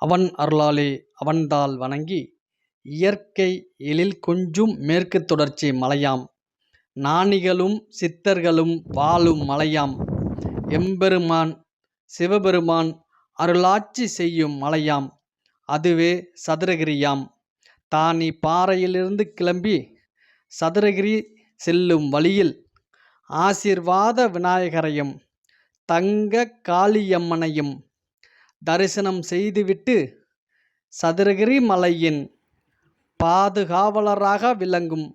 அவன் அருளாலே அவன்தாள் வணங்கி இயற்கை எழில் கொஞ்சும் மேற்குத் தொடர்ச்சி மலையாம். நாணிகளும் சித்தர்களும் வாழும் மலையாம். எம்பெருமான் சிவபெருமான் அருளாட்சி செய்யும் மலையாம். அதுவே சதுரகிரியாம். தானி பாறையிலிருந்து கிளம்பி சதுரகிரி செல்லும் வழியில் ஆசீர்வாத விநாயகரையும் தங்க காளியம்மனையும் தரிசனம் செய்துவிட்டு சதுரகிரி மலையின் பாதுகாவலராக விளங்கும்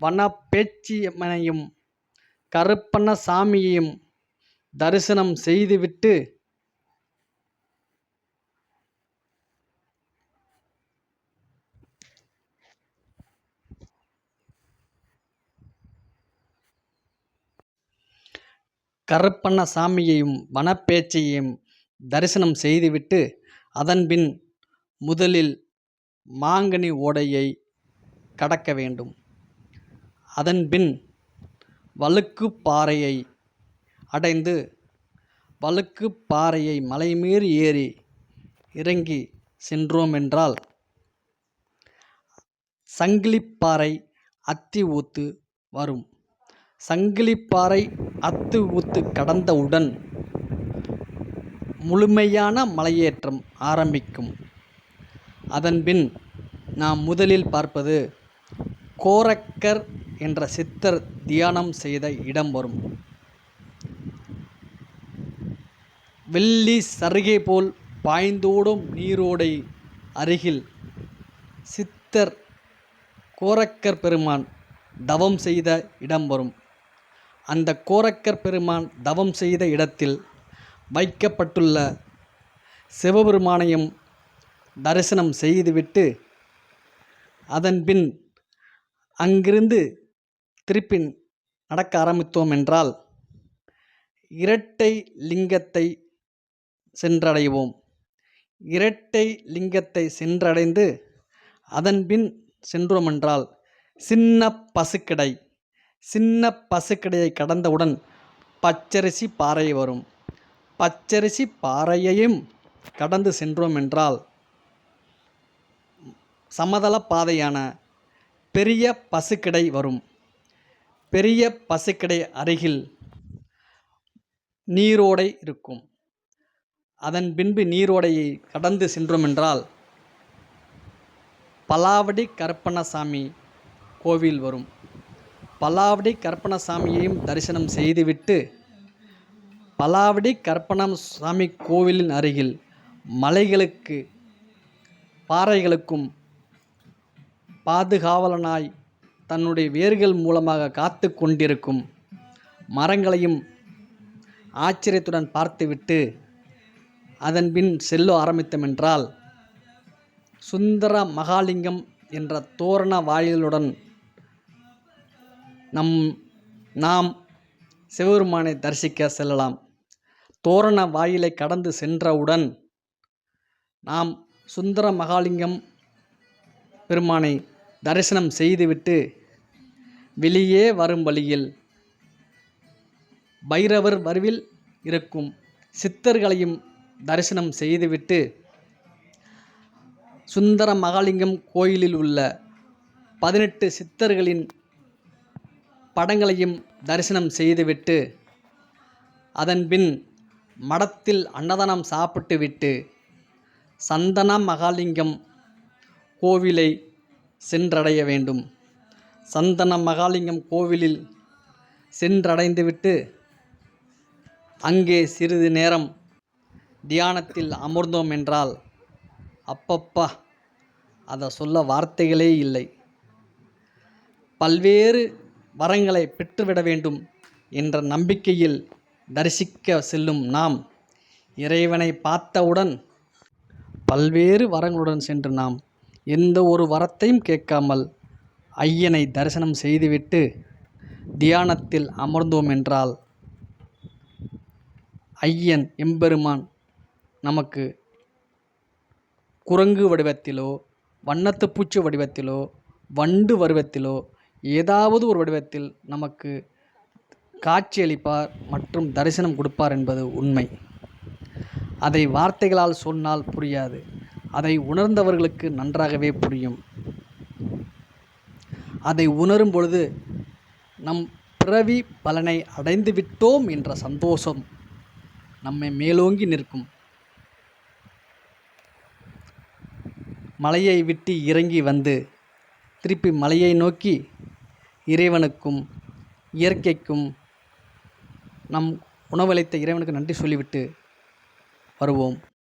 வனப்பேச்சியம்மனையும் கருப்பண்ணசாமியையும் தரிசனம் செய்துவிட்டு கருப்பண்ணசாமியையும் வனப்பேச்சையும் தரிசனம் செய்துவிட்டு அதன்பின் முதலில் மாங்கனி ஓடையை கடக்க வேண்டும். அதன்பின் வழுக்கு பாறையை அடைந்து வழுக்கு பாறையை மலைமீறி ஏறி இறங்கி சென்றோமென்றால் சங்கிலிப்பாறை அத்தி ஊத்து வரும். சங்கிலிப்பாறை அத்தி ஊத்து கடந்தவுடன் முழுமையான மலையேற்றம் ஆரம்பிக்கும். அதன்பின் நாம் முதலில் பார்ப்பது கோரக்கர் என்ற சித்தர் தியானம் செய்த இடம் வரும். வெள்ளி சருகை போல் பாய்ந்தோடும் நீரோடை அருகில் சித்தர் கோரக்கர் பெருமான் தவம் செய்த இடம் வரும். அந்த கோரக்கர் பெருமான் தவம் செய்த இடத்தில் வைக்கப்பட்டுள்ள சிவபெருமானையும் தரிசனம் செய்துவிட்டு அதன்பின் அங்கிருந்து திருப்பி நடக்க ஆரம்பித்தோம் என்றால் இரட்டை லிங்கத்தை சென்றடைவோம். இரட்டை லிங்கத்தை சென்றடைந்து அதன்பின் சென்றோமென்றால் சின்ன பசுக்கடை சின்ன பசுக்கடையை கடந்தவுடன் பச்சரிசி பாறை வரும். பச்சரிசி பாறையையும் கடந்து சென்றோம் என்றால் சமதள பாதையான பெரிய பசுக்கடை வரும். பெரிய பசுக்கடை அருகில் நீரோடை இருக்கும். அதன் பின்பு நீரோடையை கடந்து சென்றோம் என்றால் பலாவடி கருப்பண்ணசாமி கோவில் வரும். பலாவடி கருப்பண்ணசாமியையும் தரிசனம் செய்துவிட்டு பலாவடி கருப்பண்ணசாமி கோவிலின் அருகில் மலைகளுக்கு பாறைகளுக்கும் பாதுகாவலனாய் தன்னுடைய வேர்கள் மூலமாக காத்து கொண்டிருக்கும் மரங்களையும் ஆச்சரியத்துடன் பார்த்துவிட்டு அதன்பின் செல்ல ஆரம்பித்தமென்றால் சுந்தர மகாலிங்கம் என்ற தோரண வாயிலுடன் நம் நாம் சிவபெருமானை தரிசிக்க செல்லலாம். தோரண வாயிலை கடந்து சென்றவுடன் நாம் சுந்தர மகாலிங்கம் பெருமானை தரிசனம் செய்துவிட்டு வெளியே வரும் வழியில் பைரவர் வருவில் இருக்கும் சித்தர்களையும் தரிசனம் செய்துவிட்டு சுந்தர மகாலிங்கம் கோயிலில் உள்ள பதினெட்டு சித்தர்களின் படங்களையும் தரிசனம் செய்துவிட்டு அதன்பின் மடத்தில் அன்னதானம் சாப்பிட்டுவிட்டு சந்தன மகாலிங்கம் கோவிலை சென்றடைய வேண்டும். சந்தன மகாலிங்கம் கோவிலில் சென்றடைந்துவிட்டு அங்கே சிறிது நேரம் தியானத்தில் அமர்ந்தோம் என்றால் அப்பப்பா அதை சொல்ல வார்த்தைகளே இல்லை. பல்வேறு வரங்களை பெற்றுவிட வேண்டும் என்ற நம்பிக்கையில் தரிசிக்க செல்லும் நாம் இறைவனை பார்த்தவுடன் பல்வேறு வரங்களுடன் சென்று நாம் எந்த ஒரு வரத்தையும் கேட்காமல் ஐயனை தரிசனம் செய்துவிட்டு தியானத்தில் அமர்ந்தோம் என்றால் ஐயன் எம்பெருமான் நமக்கு குரங்கு வடிவத்திலோ வண்ணத்து பூச்சி வடிவத்திலோ வண்டு வடிவத்திலோ ஏதாவது ஒரு வடிவத்தில் நமக்கு காட்சியளிப்பார் மற்றும் தரிசனம் கொடுப்பார் என்பது உண்மை. அதை வார்த்தைகளால் சொன்னால் புரியாது. அதை உணர்ந்தவர்களுக்கு நன்றாகவே புரியும். அதை உணரும் பொழுது நம் பிறவி பலனை அடைந்து விட்டோம் என்ற சந்தோஷம் நம்மை மேலோங்கி நிற்கும். மலையை விட்டு இறங்கி வந்து திருப்பி மலையை நோக்கி இறைவனுக்கும் இயற்கைக்கும் நம் உணவளித்த இறைவனுக்கு நன்றி சொல்லிவிட்டு வருவோம்.